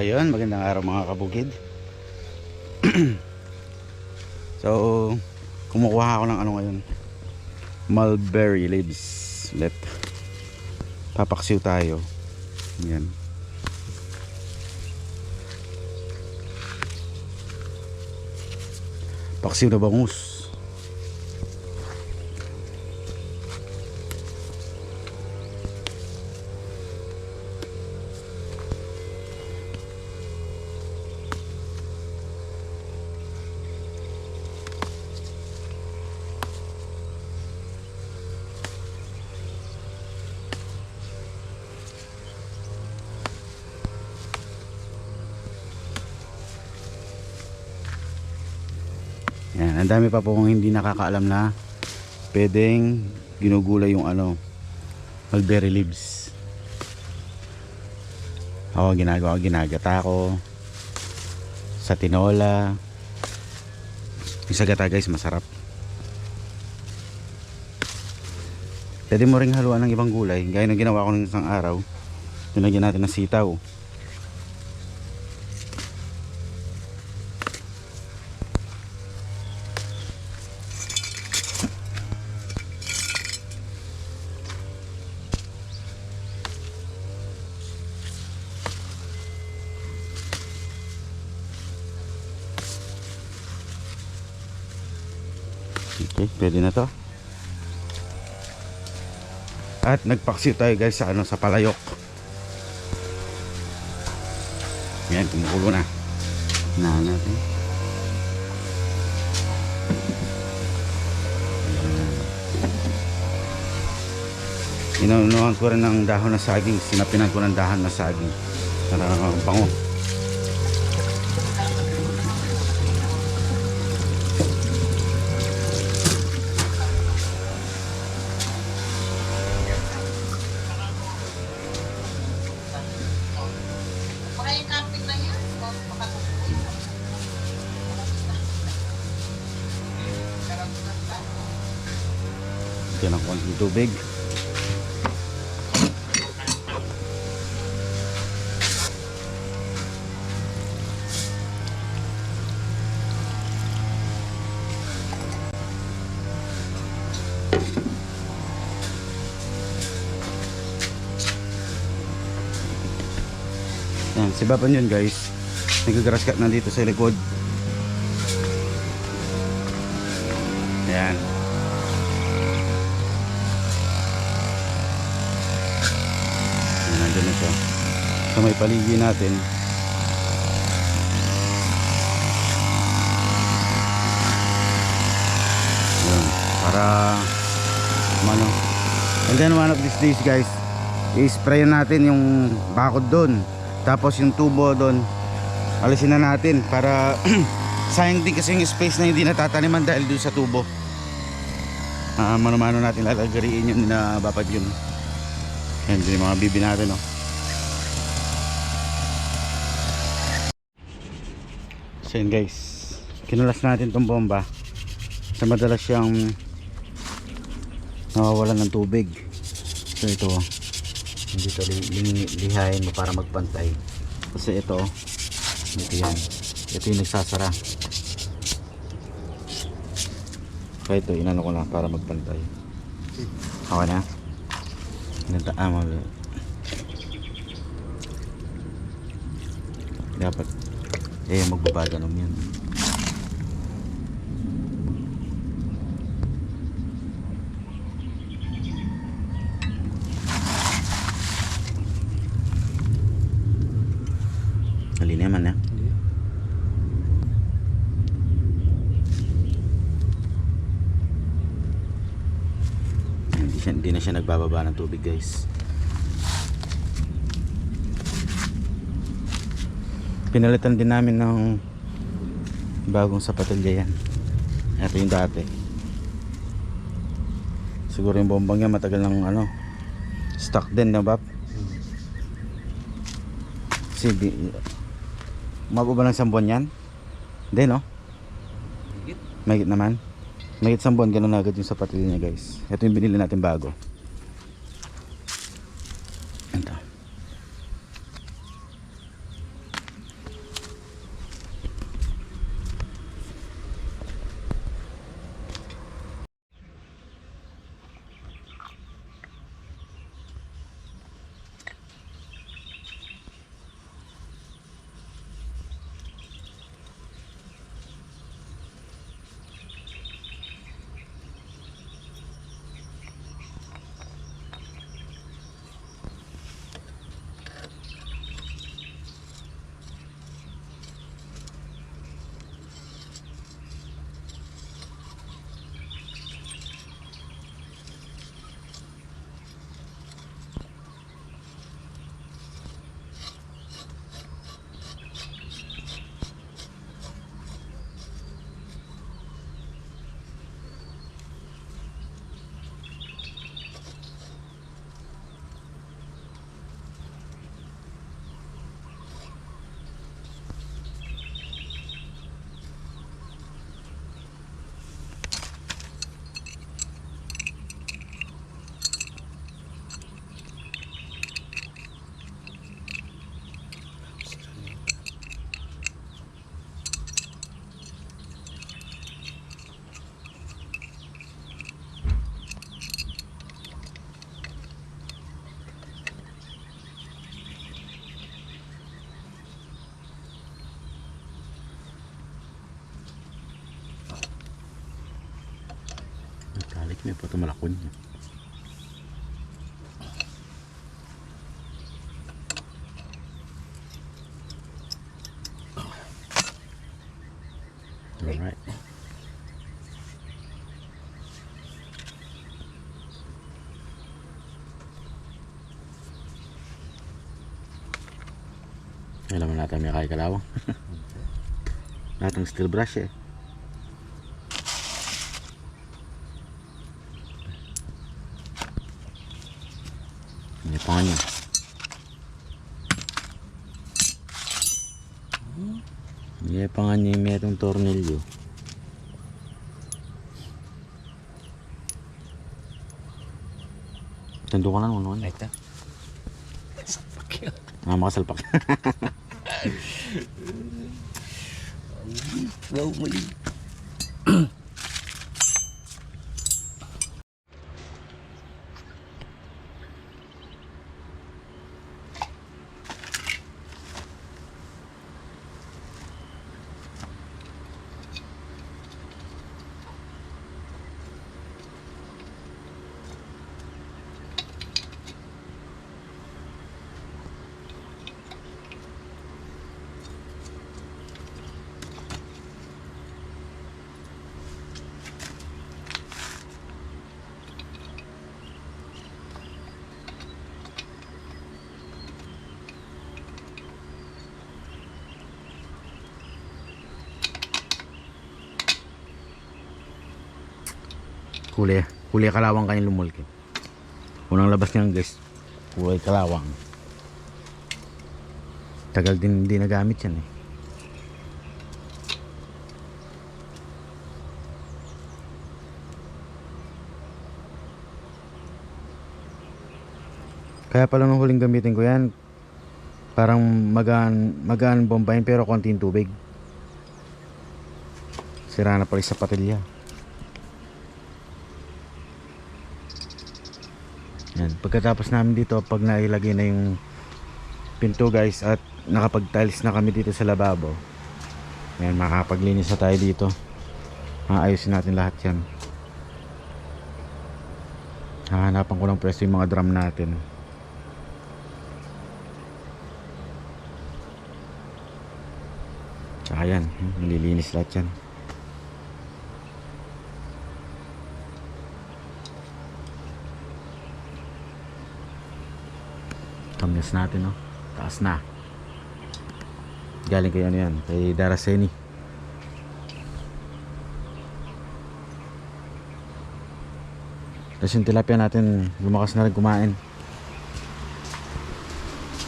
Ayun, magandang araw mga kabukid. so kumukuha ako ng ano ngayon. Mulberry leaves. Let papaksiw tayo. Yan. Paksiw na bangus. Yan, ang dami pa po kung hindi nakakaalam na pwedeng ginugulay yung ano, mulberry leaves. Ako ginagawa, ginagata ko sa tinola. Yung sa gata guys, masarap. Pwede mo ring haluan ng ibang gulay, gaya ng ginawa ko ng isang araw. Tinagyan natin ng sitaw. Okay, pwede na to. At nagpaksiw tayo guys sa ano sa palayok. Yan, kumukulo na. Na natin. Inuunuhan ko rin ng dahon na saging. Sinapinan ko ng dahon na saging. Para uh, bango. Yan ang konting tubig. Yan, si Bapan yun guys. Nagagrass cut na dito sa likod. Yan, nandun na siya. Sa may paligid natin. Yan. Para ano. And then one of these days guys, i-spray natin yung bakod doon. Tapos yung tubo doon, alisin na natin para sayang din kasi yung space na hindi natataniman dahil doon sa tubo. Ah, mano-mano natin lalagariin yun na bapad yun. Yan din yung mga bibi natin, oh. So yun guys, kinulas natin tong bomba. Sa madalas siyang nawawalan ng tubig. So ito, dito li, li- lihain mo para magpantay. Kasi ito, ito yan. Ito yung nagsasara. Kaya ito, inano ko lang para magpantay. Okay na? Nata ah, mag dapat eh magbabaganong yan Hali naman na hindi, siya, hindi na siya nagbababa ng tubig guys pinalitan din namin ng bagong sapatilya yan ito yung dati siguro yung bombang yan matagal ng ano stock din na bap kasi di, ba ng buwan yan hindi no Mahigit naman. Mahigit isang buwan ganun agad yung sapatilya niya guys. Ito yung binili natin bago. Pa ito malakon. Alright. Alam mo natin may kaya kalawang. Lahat ng steel brush eh. Ini pa nga niya may itong tornilyo. Tando ka na naman. Ito. Ah, makasalpak. Wow, mali. Kulay, kulay kalawang kanyang lumulki. Unang labas niyan guys, kulay kalawang. Tagal din hindi nagamit yan eh. Kaya pala nung huling gamitin ko yan, parang magaan, magaan bombahin pero konting tubig. Sira na pala sa patilya. Yan. Pagkatapos namin dito, pag nailagay na yung pinto guys at nakapag-tiles na kami dito sa lababo. Yan, makapaglinis na tayo dito. Maayusin natin lahat yan. Hahanapan ko ng pwesto yung mga drum natin. Tsaka yan, nililinis lahat yan. Thumbnails natin, no? Taas na. Galing kay ano yan, kay Daraseni. Tapos yung tilapia natin, lumakas na rin kumain.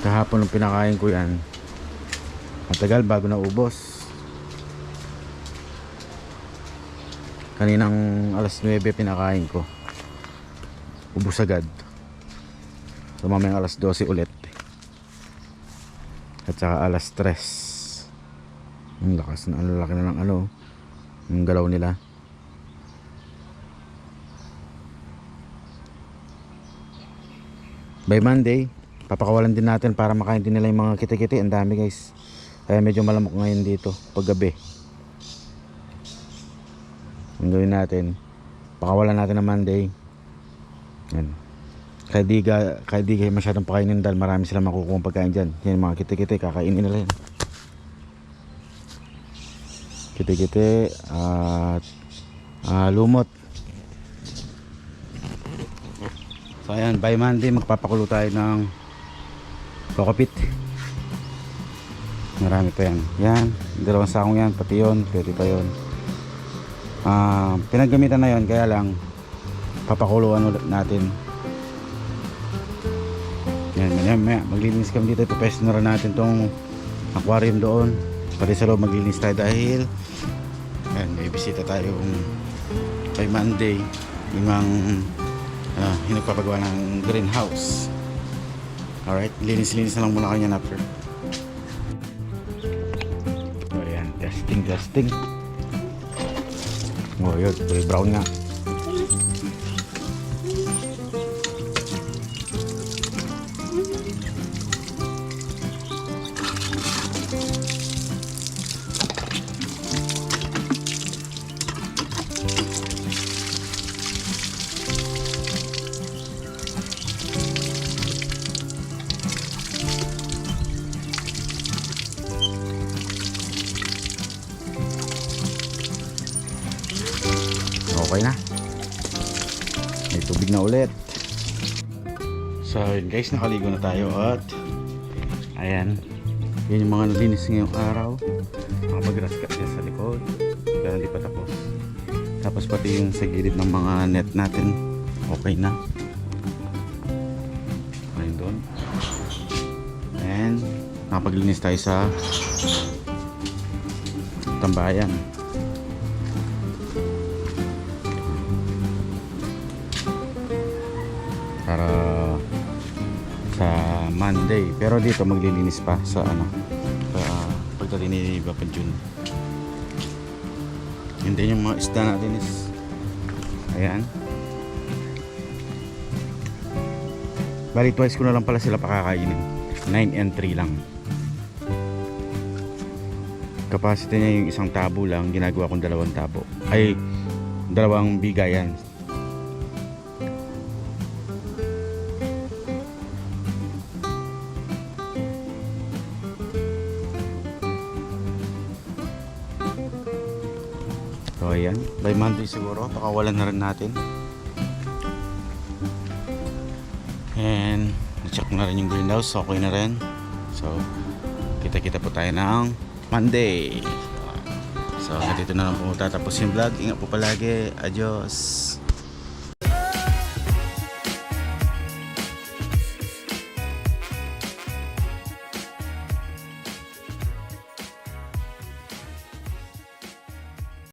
Kahapon nung pinakain ko yan, matagal bago na ubos. Kaninang alas 9 pinakain ko. Ubus agad. So mamayang alas 12 ulit. At saka alas 3. Ang lakas na, ang laki na ng ano. Yung galaw nila. By Monday, papakawalan din natin para makain din nila yung mga kitikiti. Ang dami guys. Kaya medyo malamok ngayon dito pag gabi. Ang gawin natin, pakawalan natin ng Monday. Yan. Kaya di, ga, kaya di kayo masyadong pakainin dahil marami silang makukuha pagkain dyan. Yan mga kitikiti, kakainin nila yan. Kitikiti at ah, lumot. So ayan, by Monday magpapakulo tayo ng kokopit. Marami pa yan. Yan, dalawang sakong yan, pati yun, pwede pa yun. Ah, pinaggamitan na yun, kaya lang papakuluan ulit natin. Yan, yan, maya, maglilinis kami dito. Ipapesto na rin natin tong aquarium doon. Pati sa loob maglilinis tayo dahil yan, may bisita tayo by Monday. Yung mga uh, yung nagpapagawa ng greenhouse. Alright, linis-linis na lang muna kanya after. O yan, testing, testing. O yun, kulay brown nga. Ulit. So yun guys, nakaligo na tayo at ayan. Yun yung mga nalinis ngayong araw. Mga magraskat dyan sa likod. Pero hindi pa tapos. Tapos pati yung sa gilid ng mga net natin. Okay na. Ayun doon. And nakapaglinis tayo sa tambayan. Para sa Monday. Pero dito maglilinis pa sa ano sa pagdating ni Papa June. And then yung mga isda natin is ayan. Bali twice ko na lang pala sila pakakainin. 9 and 3 lang. Capacity niya yung isang tabo lang, ginagawa kong dalawang tabo. Ay, dalawang bigayan. By Monday siguro, pakawalan na rin natin. And, na-check na rin yung greenhouse, okay na rin. So, kita-kita po tayo ng Monday. So, dito na lang po tatapos yung vlog. Ingat po palagi. Adios.